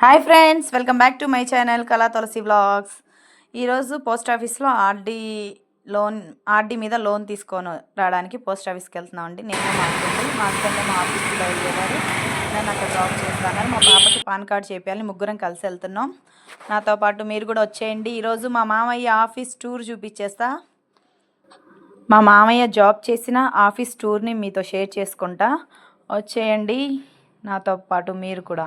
Hi friends welcome back to my channel Kala Tulasi vlogs. ఈరోజు post ఆఫీస్లో RD loan RD మీద loan తీసుకొని రావడానికి పోస్ట్ ఆఫీస్కి వెళ్తున్నామండి నేను మా హస్బెండ్ మా హస్బెండ్ మా ఆఫీస్కి బయలుదేరారు. నేను అక్కడ డ్రాప్ చేస్తాను మా పాపకి పాన్ కార్డ్ చేపించాలి ముగ్గురం కలిసి వెళ్తున్నాం. నాతో పాటు మీరు కూడా వచ్చేయండి. ఈరోజు మా మామయ్య ఆఫీస్ టూర్ చూపించేస్తా. మా మామయ్య జాబ్ చేసిన ఆఫీస్ టూర్ని మీతో షేర్ చేసుకుంటా. వచ్చేయండి. నాతో పాటు మీరు కూడా.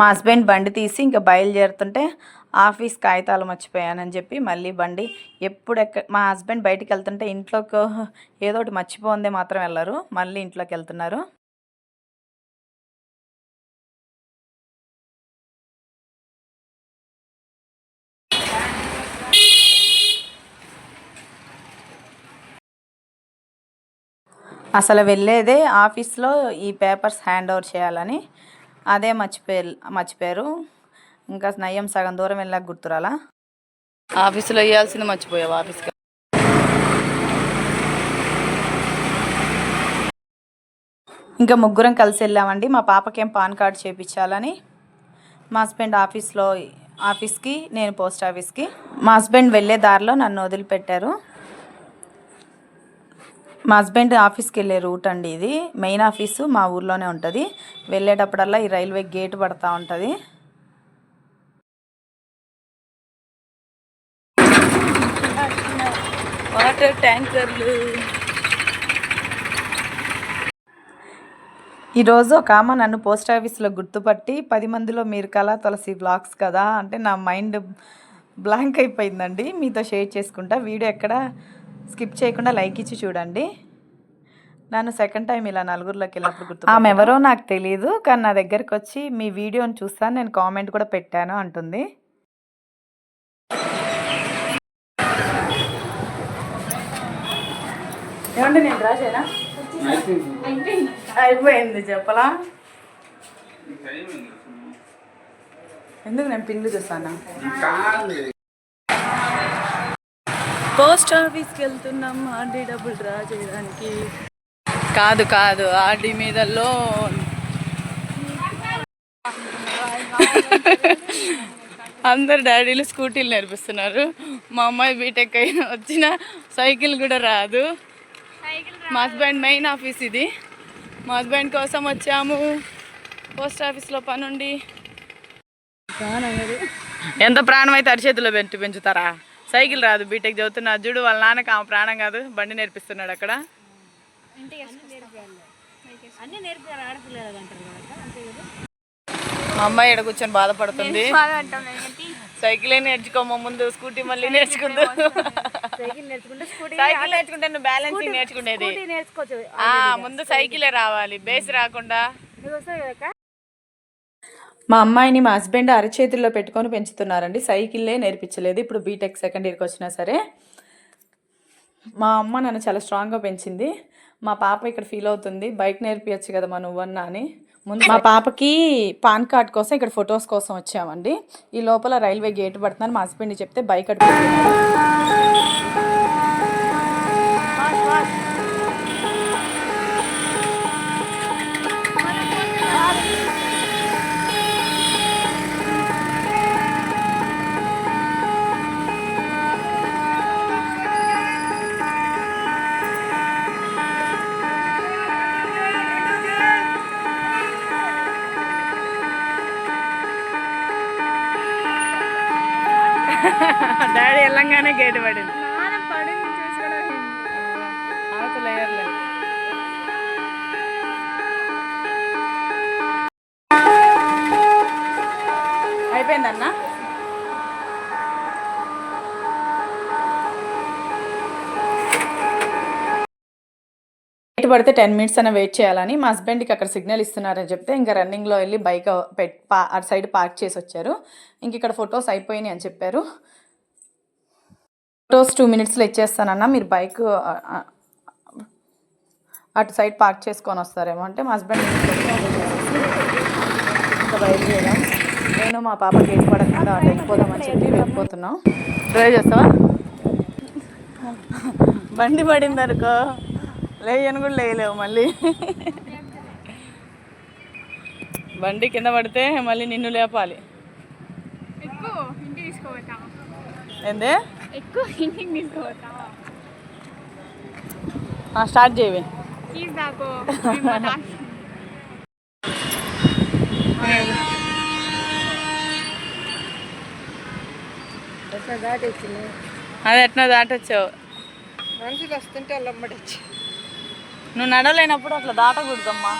మా హస్బెండ్ బండి తీసి ఇంకా బయలుదేరుతుంటే ఆఫీస్ కాగితాలు మర్చిపోయానని చెప్పి మళ్ళీ బండి ఎప్పుడు ఎక్క మా హస్బెండ్ బయటికి వెళ్తుంటే ఇంట్లోకి ఏదో ఒకటి మర్చిపోందే మాత్రం వెళ్ళరు మళ్ళీ ఇంట్లోకి వెళ్తున్నారు అసలు వెళ్ళేదే ఆఫీస్లో ఈ పేపర్స్ హ్యాండ్ ఓవర్ చేయాలని అదే మర్చిపోయారు మర్చిపోయారు. ఇంకా నయ్యం సగం దూరం వెళ్ళాక గుర్తురాలా? ఆఫీసులో వేయాల్సింది మర్చిపోయావు ఆఫీస్కి ఇంకా ముగ్గురం కలిసి వెళ్ళామండి. మా పాపకేం పాన్ కార్డ్ చేయించాలని మా హస్బెండ్ ఆఫీస్లో ఆఫీస్కి నేను పోస్ట్ ఆఫీస్కి. మా హస్బెండ్ వెళ్ళే దారిలో నన్ను వదిలిపెట్టారు. మా హస్బెండ్ ఆఫీస్కి వెళ్ళే రూట్ అండి ఇది. మెయిన్ ఆఫీసు మా ఊర్లోనే ఉంటుంది. వెళ్ళేటప్పుడల్లా ఈ రైల్వే గేట్ పడతా ఉంటుంది. వాటర్ ట్యాంకర్లు. ఈరోజు ఒక ఆమె నన్ను పోస్ట్ ఆఫీస్లో గుర్తుపట్టి పది మందిలో మీరు కళా తులసి బ్లాగ్స్ కదా? అంటే నా మైండ్ బ్లాంక్ అయిపోయిందండి. మీతో షేర్ చేసుకుంటా. వీడియో ఎక్కడ స్కిప్ చేయకుండా లైక్ ఇచ్చి చూడండి. నన్ను సెకండ్ టైం ఇలా నలుగురిలోకి వెళ్ళినప్పుడు గుర్తు ఆమె ఎవరో నాకు తెలియదు కానీ నా దగ్గరికి వచ్చి మీ వీడియోని చూస్తాను నేను కామెంట్ కూడా పెట్టాను అంటుంది. ఏమండి నేను రాజేనా? అయిపోయింది చెప్పలా? ఎందుకు నేను పిన్లు చూస్తాను? పోస్ట్ ఆఫీస్కి వెళ్తున్నాం. ఆర్డీ డబ్బులు డ్రా చేయడానికి. కాదు కాదు. ఆర్డీ మీద లోన్ అందరు డాడీలు స్కూటీలు నేర్పిస్తున్నారు. మా అమ్మాయి బీటెక్ అయిన వచ్చిన సైకిల్ కూడా రాదు. మా హస్బెండ్ మెయిన్ ఆఫీస్ ఇది. మా హస్బెండ్ కోసం వచ్చాము. పోస్ట్ ఆఫీస్లో పనుండి. ఎంత ప్రాణం అయితే అరిచేతిలో పెంచి పెంచుతారా? సైకిల్ రాదు బీటెక్ చదువుతున్నా చూడు వాళ్ళ నాన్నకి ఆమె ప్రాణం కాదు బండి నేర్పిస్తున్నాడు అక్కడ. అమ్మాయి ఇక్కడ కూర్చొని బాధపడుతుంది. సైకిలే నేర్చుకోమ ముందు స్కూటీ మళ్ళీ నేర్చుకుంటే. సైకిల్ నేర్చుకుంటే నువ్వు బ్యాలెన్సింగ్ నేర్చుకునేది. ముందు సైకిలే రావాలి బేస్ రాకుండా. మా అమ్మాయిని మా హస్బెండ్ అరచేతుల్లో పెట్టుకొని పెంచుతున్నారండి. సైకిల్లే నేర్పించలేదు. ఇప్పుడు బీటెక్ సెకండ్ ఇయర్కి వచ్చినా సరే. మా అమ్మ నన్ను చాలా స్ట్రాంగ్గా పెంచింది. మా పాప ఇక్కడ ఫీల్ అవుతుంది. బైక్ నేర్పించచ్చు కదా మా నువ్వన్నా అని. ముందు మా పాపకి పాన్ కార్డ్ కోసం ఇక్కడ ఫొటోస్ కోసం వచ్చామండి. ఈ లోపల రైల్వే గేట్ పడుతున్నారు మా హస్బెండ్ చెప్తే బైక్ అడుగు వెళ్ళంగానే గేట్ పడింది. అయిపోయిందన్నా? పడితే టెన్ మినిట్స్ అయినా వెయిట్ చేయాలని మా హస్బెండ్కి అక్కడ సిగ్నల్ ఇస్తున్నారని చెప్తే ఇంకా రన్నింగ్లో వెళ్ళి బైక్ పెట్ పా అటు సైడ్ పార్క్ చేసి వచ్చారు. ఇంక ఇక్కడ ఫొటోస్ అయిపోయినాయి అని చెప్పారు. ఫొటోస్ టూ మినిట్స్లో ఇచ్చేస్తానన్నా మీరు బైక్ అటు సైడ్ పార్క్ చేసుకొని వస్తారేమో అంటే మా హస్బెండ్ ఇంకా బయలుదేరాం. నేను మా పాప గేట్ పడకుండా అటు వెళ్ళిపోదామని చెప్పి వెళ్ళిపోతున్నాం. డ్రైవ్ చేస్తావా? బండి పడింది అనుకో. లేయని కూడా లేయలేవు మళ్ళీ. బండి కింద పడితే మళ్ళీ నిన్ను లేపాలి. ఏందే? ఎక్కువ ఇంటికి తీసుకోవటా ఆ, స్టార్ట్ చేయవి. కీస్ దాకో అది ఎట్లా దాటొచ్చావు? మనుషులు వస్తుంటే వాళ్ళమ్మడొచ్చి నువ్వు నడవలేనప్పుడు అట్లా దాటకూడదమ్మా.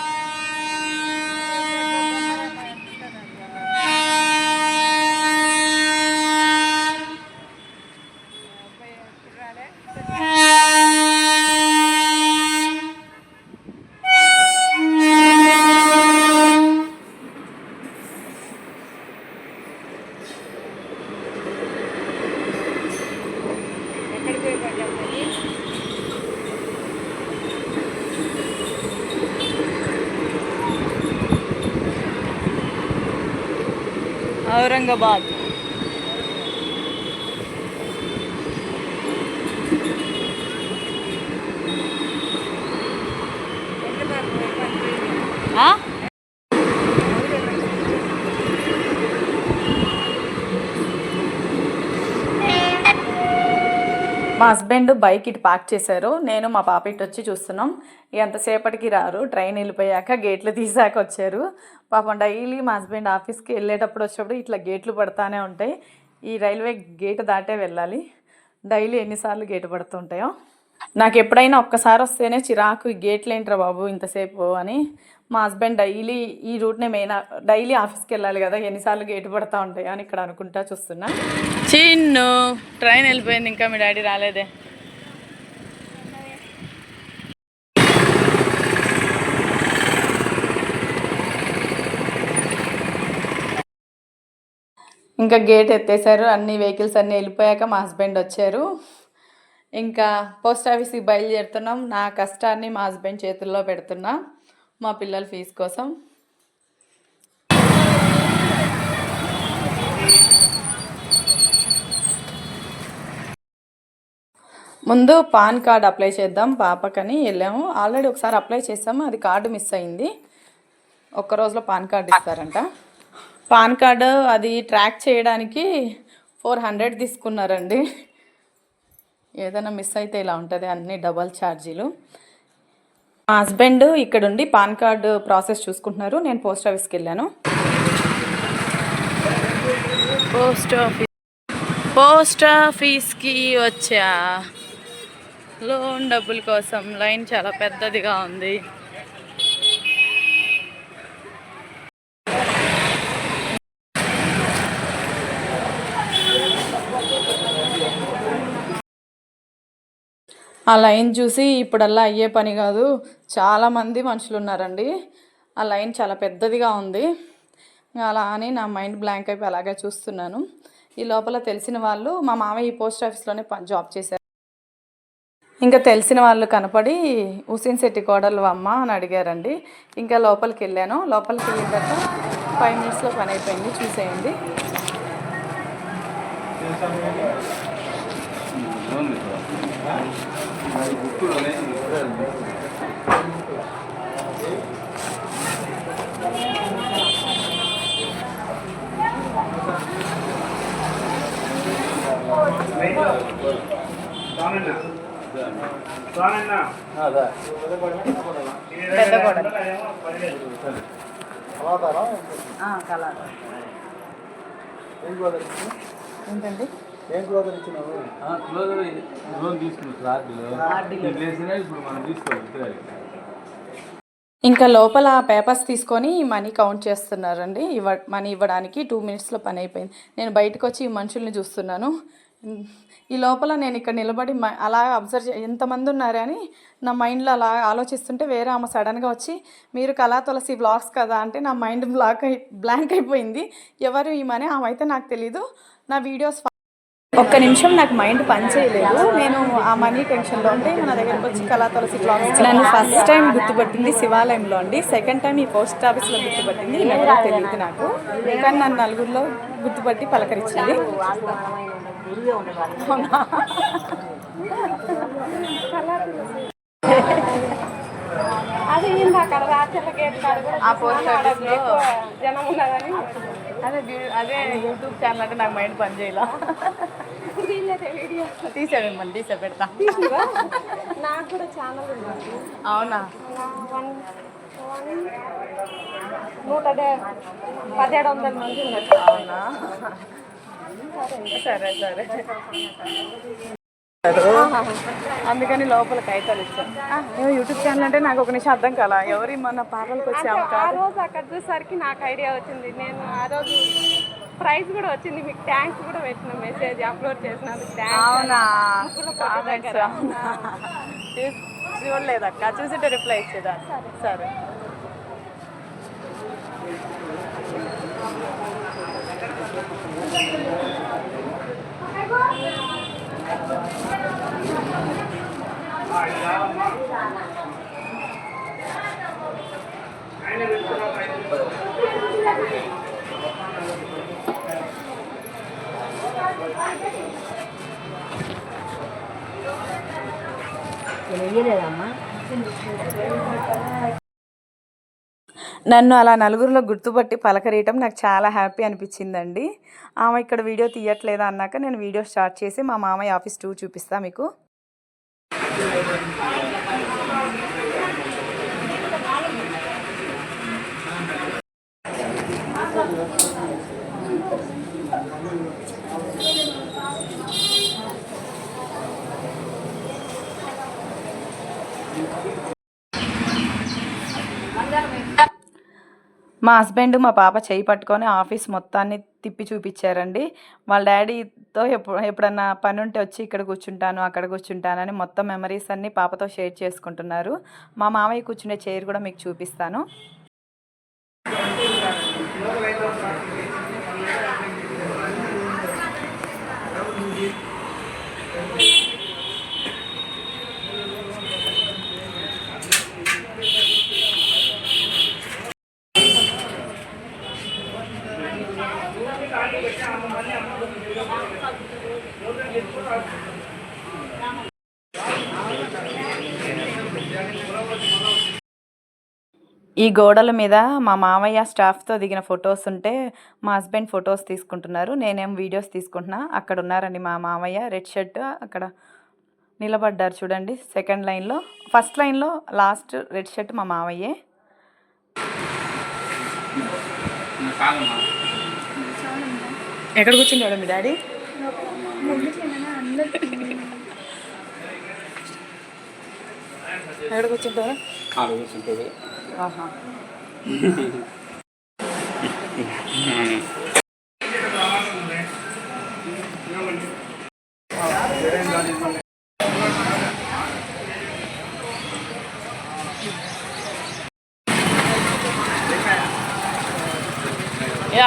ఔరంగాబాద్ ఎంత బాగా పోయి పడిపోయింది. ఆ? మా హస్బెండ్ బైక్ ఇటు పార్క్ చేశారు. నేను మా పాప ఇటు వచ్చి చూస్తున్నాం. ఎంతసేపటికి రారు. ట్రైన్ వెళ్ళిపోయాక గేట్లు తీసాక వచ్చారు. పాపం డైలీ మా హస్బెండ్ ఆఫీస్కి వెళ్ళేటప్పుడు వచ్చేటప్పుడు ఇట్లా గేట్లు పడతానే ఉంటాయి. ఈ రైల్వే గేట్ దాటే వెళ్ళాలి. డైలీ ఎన్నిసార్లు గేటు పడుతుంటాయో. నాకు ఎప్పుడైనా ఒక్కసారి వస్తేనే చిరాకు ఈ గేట్లు ఏంట్రా బాబు ఇంతసేపు అని మా హస్బెండ్ డైలీ ఈ రూట్నే మెయిన్ డైలీ ఆఫీస్కి వెళ్ళాలి కదా ఎన్నిసార్లు గేటు పడతా ఉంటాయి అని ఇక్కడ అనుకుంటా చూస్తున్నా. చిన్ను ట్రైన్ వెళ్ళిపోయింది ఇంకా మీ డాడీ రాలేదే. ఇంకా గేట్ ఎత్తేసారు అన్ని వెహికల్స్ అన్నీ వెళ్ళిపోయాక మా హస్బెండ్ వచ్చారు. ఇంకా పోస్ట్ ఆఫీస్కి బయలుదేరుతున్నాం నా కష్టాన్ని మా హస్బెండ్ చేతుల్లో పెడుతున్నా. మా పిల్లల ఫీజు కోసం. ముందు పాన్ కార్డ్ అప్లై చేద్దాం పాపకని వెళ్ళాము. ఆల్రెడీ ఒకసారి అప్లై చేసాము అది కార్డు మిస్ అయింది. ఒక్క రోజులో పాన్ కార్డు ఇస్తారంట. పాన్ కార్డు అది ట్రాక్ చేయడానికి ఫోర్ హండ్రెడ్ తీసుకున్నారండి. ఏదైనా మిస్ అయితే ఇలా ఉంటుంది అన్ని డబల్ ఛార్జీలు. మా హస్బెండ్ ఇక్కడ ఉండి పాన్ కార్డు ప్రాసెస్ చూసుకుంటున్నారు. నేను పోస్ట్ ఆఫీస్కి వెళ్ళాను. పోస్ట్ ఆఫీస్ పోస్ట్ ఆఫీస్కి వచ్చా? లోన్ డబ్బుల కోసం లైన్ చాలా పెద్దదిగా ఉంది. ఆ లైన్ చూసి ఇప్పుడల్లా అయ్యే పని కాదు. చాలామంది మనుషులు ఉన్నారండి ఆ లైన్ చాలా పెద్దదిగా ఉంది. అలా అని నా మైండ్ బ్లాంక్ అయిపోయి అలాగే చూస్తున్నాను. ఈ లోపల తెలిసిన వాళ్ళు మా మామయ్య ఈ పోస్ట్ ఆఫీస్లోనే పని జాబ్ చేశారు. ఇంకా తెలిసిన వాళ్ళు కనపడి హుసేన్ శెట్టి కోడలు అమ్మ అని అడిగారండి. ఇంకా లోపలికి వెళ్ళాను. లోపలికి వెళ్ళిన తర్వాత ఫైవ్ మినిట్స్లో పని అయిపోయింది. చూసేయండి. పెద్ద కోడలు కలర్ ఏంటండి? క్లోజర్ లోన్ తీసుకున్నారు ఆర్డీలో లేసినా ఇప్పుడు మనం తీసుకోవాలి ఇంకా లోపల పేపర్స్ తీసుకొని మనీ కౌంట్ చేస్తున్నారండి. ఇవ్వ మనీ ఇవ్వడానికి టూ మినిట్స్లో పని అయిపోయింది. నేను బయటకు వచ్చి ఈ మనుషుల్ని చూస్తున్నాను. ఈ లోపల నేను ఇక్కడ నిలబడి మ- అలా అబ్జర్వ్ చే ఎంతమంది ఉన్నారని నా మైండ్లో అలా ఆలోచిస్తుంటే వేరే ఆమె సడన్గా వచ్చి మీరు కళా తులసి బ్లాగ్స్ కదా అంటే నా మైండ్ బ్లాక్ అయి బ్లాంక్ అయిపోయింది. ఎవరు ఈమెని ఆమె అయితే నాకు తెలీదు. నా వీడియోస్ ఒక్క నిమిషం నాకు మైండ్ పని చేయలేదు నేను ఆ మనీ టెన్షన్లో ఉంటే మన దగ్గరకు వచ్చి కళా తులసి బ్లాగ్స్ నన్ను ఫస్ట్ టైం గుర్తుపట్టింది శివాలయంలో అండి. సెకండ్ టైం ఈ పోస్ట్ ఆఫీస్లో గుర్తుపట్టింది. ఎవరో తెలియదు నాకు. కానీ నన్ను నలుగురిలో గుర్తుపట్టి పలకరించింది? అది అక్కడ ఆ పోస్ట్ జనం అదే అదే యూట్యూబ్ ఛానల్ అంటే నాకు మైండ్ పని తీసే మిమ్మల్ని తీసే పెడతా. నాకు కూడా ఛానల్ ఉంది అవునా? నూట పదిహేడు వందల మంది ఉన్నారు. అవునా? సరే. సరే అందుకని లోపల కైతాలు ఇచ్చాను యూట్యూబ్ ఛానల్ అంటే నాకు ఒక నిమిషం అర్థం కాల. ఎవరి మన పాపలకు వచ్చాము ఆ రోజు అక్కడ చూసేసరికి నాకు ఐడియా వచ్చింది. నేను ఆ రోజు ప్రైజ్ కూడా వచ్చింది. మీకు థ్యాంక్స్ కూడా పెట్టిన మెసేజ్ అప్లోడ్ చేసినందుకు థ్యాంక్స్ అవునా? కామెంట్స్ చూడలేదక్క. చూసింటే రిప్లై ఇచ్చేదా? సరే. నన్ను అలా నలుగురిలో గుర్తుపట్టి పలకరీయటం నాకు చాలా హ్యాపీ అనిపించిందండి. ఆమె ఇక్కడ వీడియో తీయట్లేదా అన్నాక నేను వీడియో స్టార్ట్ చేసి మా మామయ్య ఆఫీస్ టూ చూపిస్తా మీకు. మా హస్బెండ్ మా పాప చేయి పట్టుకొని ఆఫీస్ మొత్తాన్ని తిప్పి చూపించారండి. వాళ్ళ డాడీతో ఎప్పుడు ఎప్పుడన్నా పని ఉంటే వచ్చి ఇక్కడ కూర్చుంటాను అక్కడ కూర్చుంటానని మొత్తం మెమరీస్ అన్ని పాపతో షేర్ చేసుకుంటున్నారు. మా మామయ్య కూర్చునే చైర్ కూడా మీకు చూపిస్తాను. ఈ గోడల మీద మా మామయ్య స్టాఫ్తో దిగిన ఫొటోస్ ఉంటే మా హస్బెండ్ ఫొటోస్ తీసుకుంటున్నారు. నేనేం వీడియోస్ తీసుకుంటున్నా. అక్కడ ఉన్నారండి మా మామయ్య. రెడ్ షర్ట్ అక్కడ నిలబడ్డారు చూడండి. సెకండ్ లైన్లో ఫస్ట్ లైన్లో లాస్ట్ రెడ్ షర్ట్ మా మామయ్యే. ఎక్కడ కూర్చుని మీ డాడీ? ఎక్కడ కూర్చుంటారు?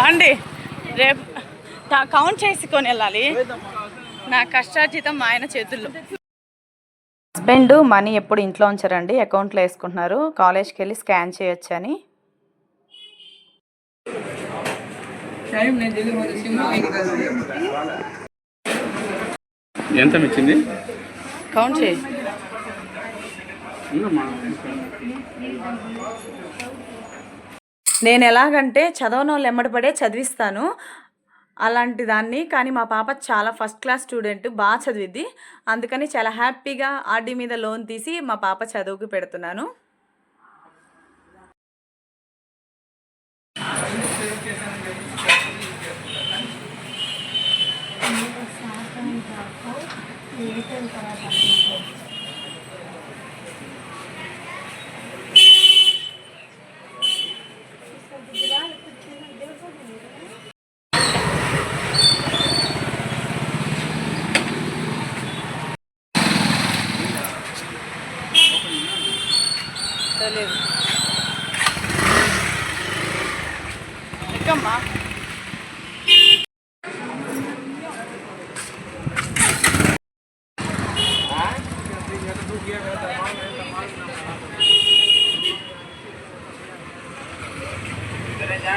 అండి. రేపు తా- కౌంట్ చేసుకొని వెళ్ళాలి నా కష్టార్జితం మా ఆయన చేతుల్లో. హస్బెండ్ మనీ ఎప్పుడు ఇంట్లో ఉంచారండి అకౌంట్లో వేసుకుంటున్నారు. కాలేజ్కి వెళ్ళి స్కాన్ చేయొచ్చు అని ఎంత ఇచ్చింది కౌంట్ చేయి. నేను ఎలాగంటే చదవని వాళ్ళు ఎమ్మడిపడే చదివిస్తాను. అలాంటి దాన్ని. కానీ మా పాప చాలా ఫస్ట్ క్లాస్ స్టూడెంట్ బాగా చదివిద్ది. అందుకని చాలా హ్యాపీగా ఆర్డీ మీద లోన్ తీసి మా పాప చదువుకు పెడుతున్నాను.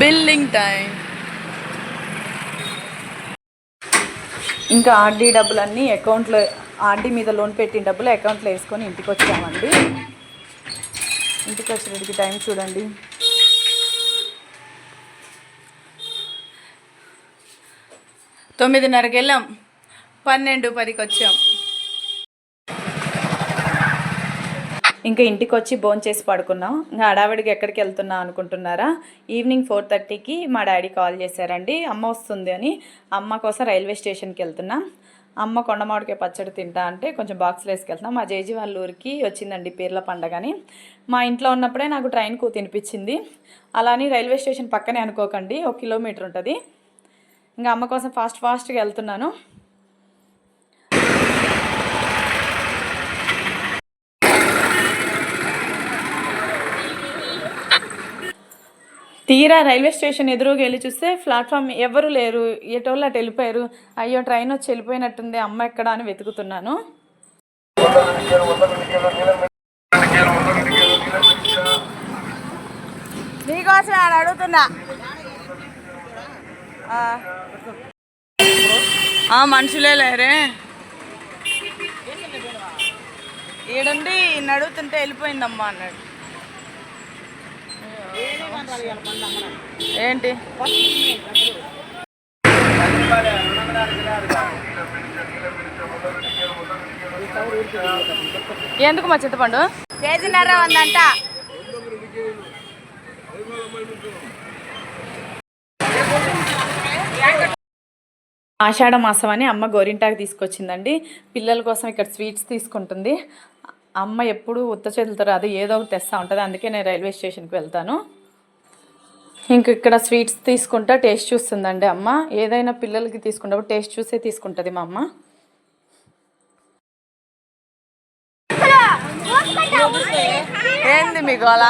Billing time. ఇంకా ఆర్డీ డబ్బులన్నీ అకౌంట్లో ఆర్డీ మీద లోన్ పెట్టిన డబ్బులు అకౌంట్లో వేసుకొని ఇంటికి వచ్చామండి. ఇంటికి వచ్చేటికి టైం చూడండి. తొమ్మిదిన్నరకి వెళ్ళాం. పన్నెండు పదికి వచ్చాం. ఇంకా ఇంటికి వచ్చి చేసి పడుకున్నాం. ఇంకా హడావిడికి ఎక్కడికి వెళ్తున్నాం అనుకుంటున్నారా? ఈవినింగ్ ఫోర్ థర్టీకి మా డాడీ కాల్ చేశారండి. అమ్మ వస్తుంది అని. అమ్మ కోసం రైల్వే స్టేషన్కి వెళ్తున్నాం. అమ్మ కొండమామిడికాయ పచ్చడి తింటా అంటే కొంచెం బాక్స్లో వేసుకెళ్తున్నాం మా జేజీ వాళ్ళ ఊరికి వచ్చిందండి పీర్ల పండగని మా ఇంట్లో ఉన్నప్పుడే నాకు ట్రైన్కు తినిపించింది. అలానే రైల్వే స్టేషన్ పక్కనే అనుకోకండి. ఒక కిలోమీటర్ ఉంటుంది. ఇంకా అమ్మ కోసం ఫాస్ట్ ఫాస్ట్గా వెళ్తున్నాను. తీరా రైల్వే స్టేషన్ ఎదురుగా వెళ్ళి చూస్తే ప్లాట్ఫామ్ ఎవరు లేరు ఎటోళ్ళు అటు వెళ్ళిపోయారు అయ్యో ట్రైన్ వచ్చి వెళ్ళిపోయినట్టుంది అమ్మ ఎక్కడ అని వెతుకుతున్నాను. నీకోసం అడుగుతున్నా. మనుషులే లేరే. ఈడండి నడుగుతుంటే అడుగుతుంటే వెళ్ళిపోయిందమ్మా అన్నాడు. ఏంటి? ఎందుకు మా చింతపండు? కేజీన్నర ఉందంట ఆషాఢ మాసం అని అమ్మ గోరింటాకు తీసుకొచ్చిందండి. పిల్లల కోసం ఇక్కడ స్వీట్స్ తీసుకుంటుంది. అమ్మ ఎప్పుడు ఉత్త చేతులతో రాదు ఏదో ఒకటి తెస్తూ ఉంటుంది. అందుకే నేను రైల్వే స్టేషన్కి వెళ్తాను. ఇంక ఇక్కడ స్వీట్స్ తీసుకుంటా టేస్ట్ చూస్తుందండి అమ్మ. ఏదైనా పిల్లలకి తీసుకున్నప్పుడు టేస్ట్ చూసే తీసుకుంటుంది మా అమ్మ. ఏంది మీకు అలా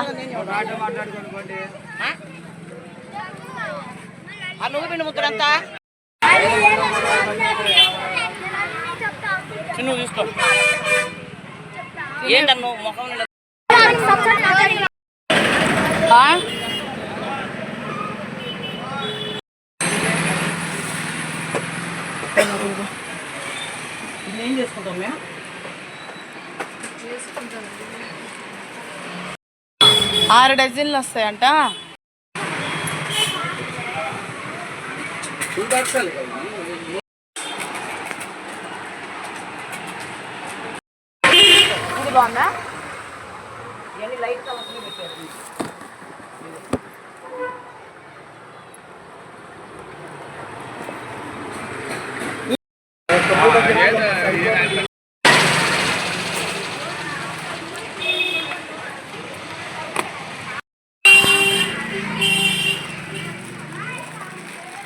నువ్వు చూసుకో ఏంటన్ను ముఖం ఆ? ఏం చేసుకుంటాం మేము ఆరు డజన్లు వస్తాయంట. బాగుందా?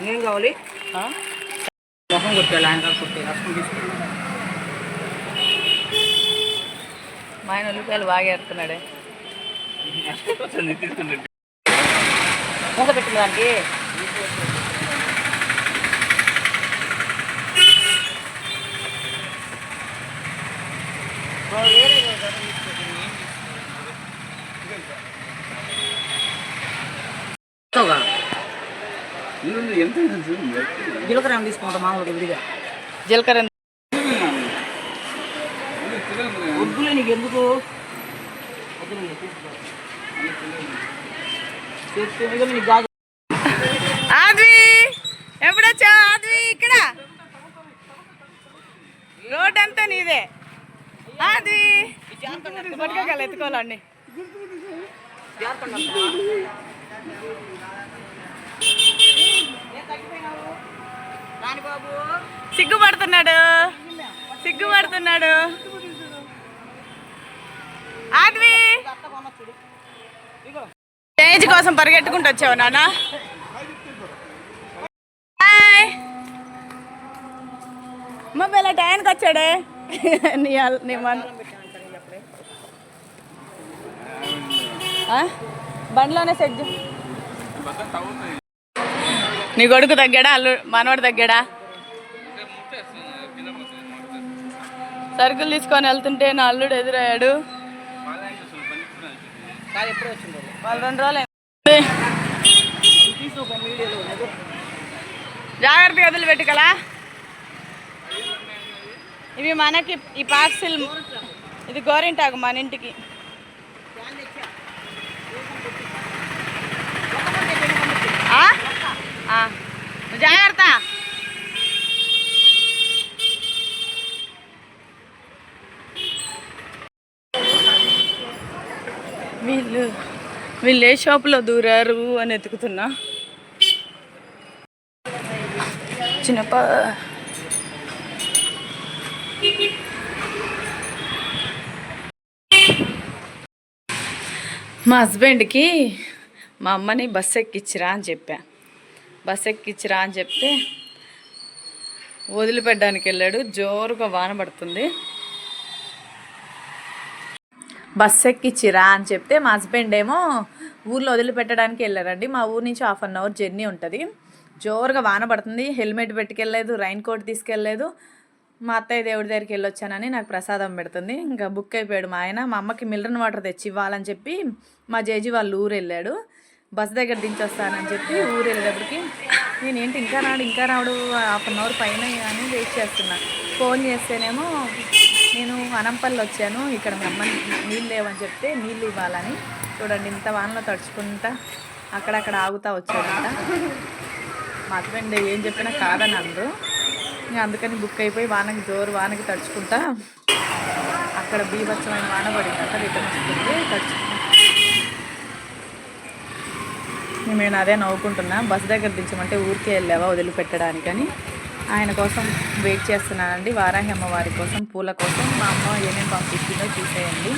ఏం కావాలి? ఆ? ముఖం కొట్టాలి ఆయన కాదు కొట్టే రసం ఉల్లిపాయలు బాగా ఎడుతున్నాడే మూత పెట్టిన దానికి. జీలకర్ర తీసుకుంటాం మామూలుగా విడిగా. జీలకర్ర ఎంత? వద్దులే నీకు ఎందుకు ఆద్వి! ఎప్పుడొచ్చా ఆద్వి? ఇక్కడ. రోడ్ అంతా నీదే. ఆద్వి! పట్టుకోగల ఎత్తుకోవాలండి సిగ్గుపడుతున్నాడు. సిగ్గుపడుతున్నాడు. ఆద్వి! స్టేజ్ కోసం పరిగెట్టుకుంటూ వచ్చావు నాన్న. మొబైల్ టైంకి వచ్చాడే. నీ అల్- నీ మన బండిలోనే సెట్ నీ కొడుకు తగ్గాడా? అల్లు మనవాడు తగ్గాడా? సరుకులు తీసుకొని వెళ్తుంటే నా అల్లుడు ఎదురయ్యాడు. వాళ్ళు రెండు రోజులు. జాగ్రత్తగా వదిలి పెట్టుకలా? ఇవి మనకి ఈ పార్సిల్ ఇది గోరింటాకు మన ఇంటికి. జాగ్రత్త. వీళ్ళు వీళ్ళు ఏ షాపులో దూరారు అని ఎతుకుతున్నా. చిన్నప్ప మా హస్బెండ్కి మా అమ్మని బస్ ఎక్కిచ్చిరా అని చెప్పా. బస్ ఎక్కిచ్చిరా అని చెప్తే వదిలిపెట్టడానికి వెళ్ళాడు జోరుగా వాన పడుతుంది. బస్ ఎక్కిచ్చిరా అని చెప్తే మా హస్బెండ్ ఏమో ఊర్లో వదిలిపెట్టడానికి వెళ్ళారండి. మా ఊరు నుంచి హాఫ్ అన్ అవర్ జర్నీ ఉంటుంది. జోరుగా వాన పడుతుంది. హెల్మెట్ పెట్టుకెళ్ళలేదు. రైన్ కోట్ తీసుకెళ్ళలేదు. మా అత్తయ్య దేవుడి దగ్గరికి వెళ్ళొచ్చానని నాకు ప్రసాదం పెడుతుంది. ఇంకా బుక్ అయిపోయాడు మా ఆయన. మా అమ్మకి మిల్రన్ వాటర్ తెచ్చి ఇవ్వాలని చెప్పి మా జేజీ వాళ్ళు ఊరు వెళ్ళాడు. బస్ దగ్గర దించొస్తానని చెప్పి ఊరు వెళ్ళేటప్పటికి నేను ఏంటి ఇంకా రాడు ఇంకా రాడు హాఫ్ అన్ అవర్ పైన అని వెయిట్ చేస్తున్నా. ఫోన్ చేస్తేనేమో నేను అనంపల్లి వచ్చాను. ఇక్కడ మీ నీళ్ళు లేవని చెప్తే నీళ్ళు ఇవ్వాలని. చూడండి ఇంత వానలో తడుచుకుంటా అక్కడక్కడ ఆగుతా వచ్చాడంట. మా హస్బెండ్ ఏం చెప్పినా కాదని అందు ఇంకా అందుకని బుక్ అయిపోయి వానకి జోరు వానకి తడుచుకుంటా అక్కడ బీభత్సమైన వాన పడింది అక్కడ రిటర్న్ వస్తుంది తడుచుకుంటా. నేను అదే నవ్వుకుంటున్నా. బస్ దగ్గర దించమంటే ఊరికే వెళ్ళావా వదిలిపెట్టడానికని? ఆయన కోసం వెయిట్ చేస్తున్నానండి. వారాహి అమ్మవారి కోసం పూల కోసం మా అమ్మ ఏమేమి పంపించిందో చూసేయండి.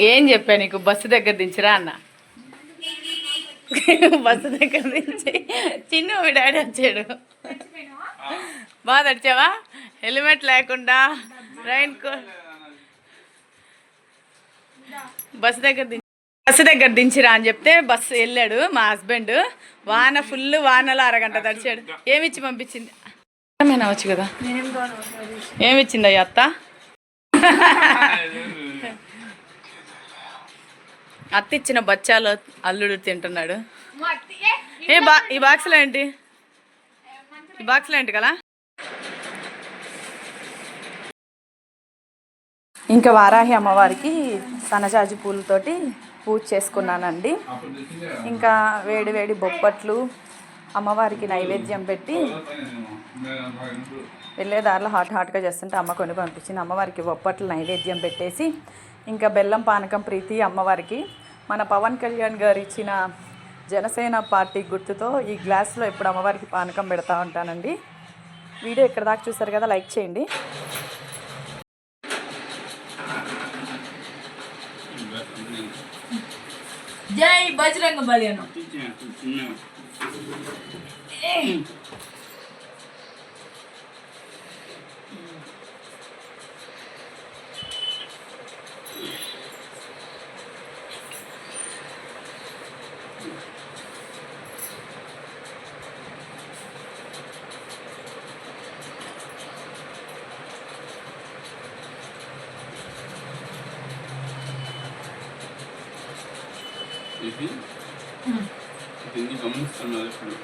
ఏం చెప్పా నీకు? బస్సు దగ్గర దించిరా అన్న? బస్సు దగ్గర దించి. చిన్న మీ డాడీ వచ్చాడు. బాగా తడిచావా? హెల్మెట్ లేకుండా రైన్ కో బస్సు దగ్గర దించి బస్సు దగ్గర దించిరా అని చెప్తే బస్సు వెళ్ళాడు మా హస్బెండ్. వాన ఫుల్ వానలో అరగంట తడిచాడు. ఏమిచ్చి పంపించింది? ఏమైనా వచ్చు కదా? ఏమిచ్చింది అయ్యా అత్త? అత్త ఇచ్చిన బచ్చాలు అల్లుడు తింటున్నాడు. ఏ బా ఈ బాక్స్లో ఏంటి? ఈ బాక్స్లో ఏంటి కదా ఇంకా వారాహి అమ్మవారికి సన్నజాజి పూలతోటి పూజ చేసుకున్నానండి. ఇంకా వేడి వేడి బొప్పట్లు అమ్మవారికి నైవేద్యం పెట్టి వెళ్ళే దారిలో హాట్ హాట్గా చేస్తుంటే అమ్మ కొని పంపించింది. అమ్మవారికి బొప్పట్లు నైవేద్యం పెట్టేసి ఇంకా బెల్లం పానకం ప్రీతి అమ్మవారికి మన పవన్ కళ్యాణ్ గారు ఇచ్చిన జనసేన పార్టీ గుర్తుతో ఈ గ్లాస్లో ఇప్పుడు అమ్మవారికి పానకం పెడతా ఉంటానండి. వీడియో ఇక్కడ దాకా చూసారు కదా లైక్ చేయండి. జై బజరంగ బలియను ఇది దీన్ని గమనిస్తున్నారు ఇప్పుడు?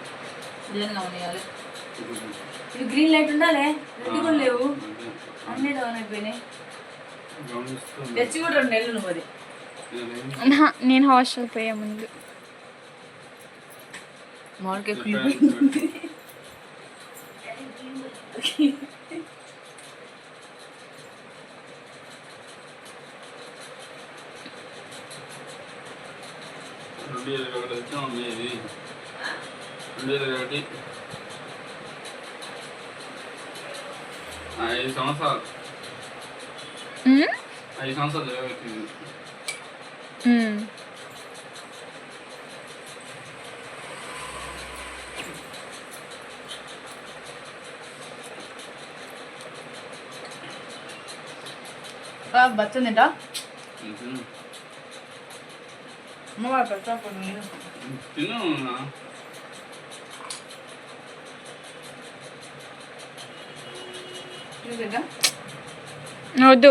ఇది గ్రీన్ లైట్ ఉండాలి? రెడ్ కూడా లేవు. అన్నీ డౌన్ అయిపోయినాయి. తెచ్చి కూడా రెండు నెలలు నువ్వు అది నేను హాస్టల్ పోయే ముందు. మామిడికాయ Aí são lançados. Hum? Aí são lançados. Hum. 아 맞죠 내가? 무슨? 뭐가 맞죠 보니? 뜨는 나. అతి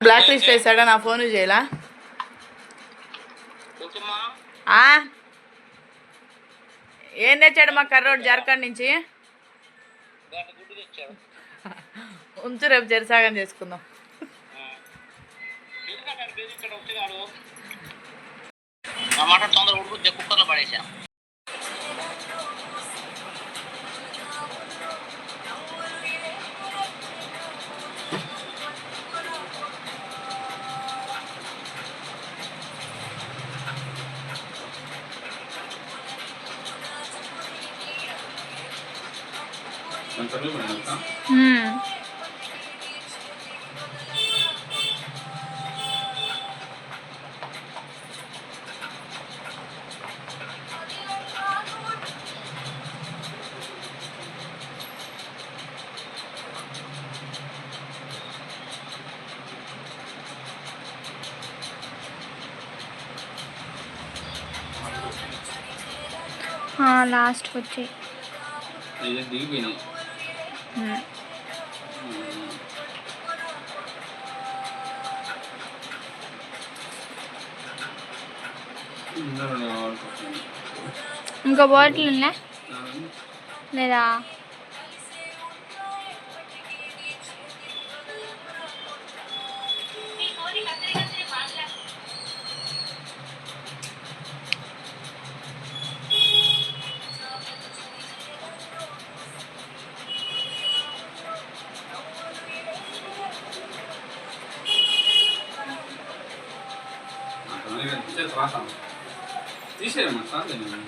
బ్లాక్ లిస్ట్ వేసాడా? నా ఫోన్ చేయలా? ఆ? ఏం తెచ్చాడు మా కర్రోడు జార్ఖండ్ నుంచి? ఉంచు రేపు జరిసాగం చేసుకుందాం. టమాటా తొందర ఉడుకు కుక్కర్లో పడేసాను మన తల్లి లాస్ట్ వచ్చి. ఇంకో బాటిల్ ఉందా? లేదా? తీసేయమ్మా సార్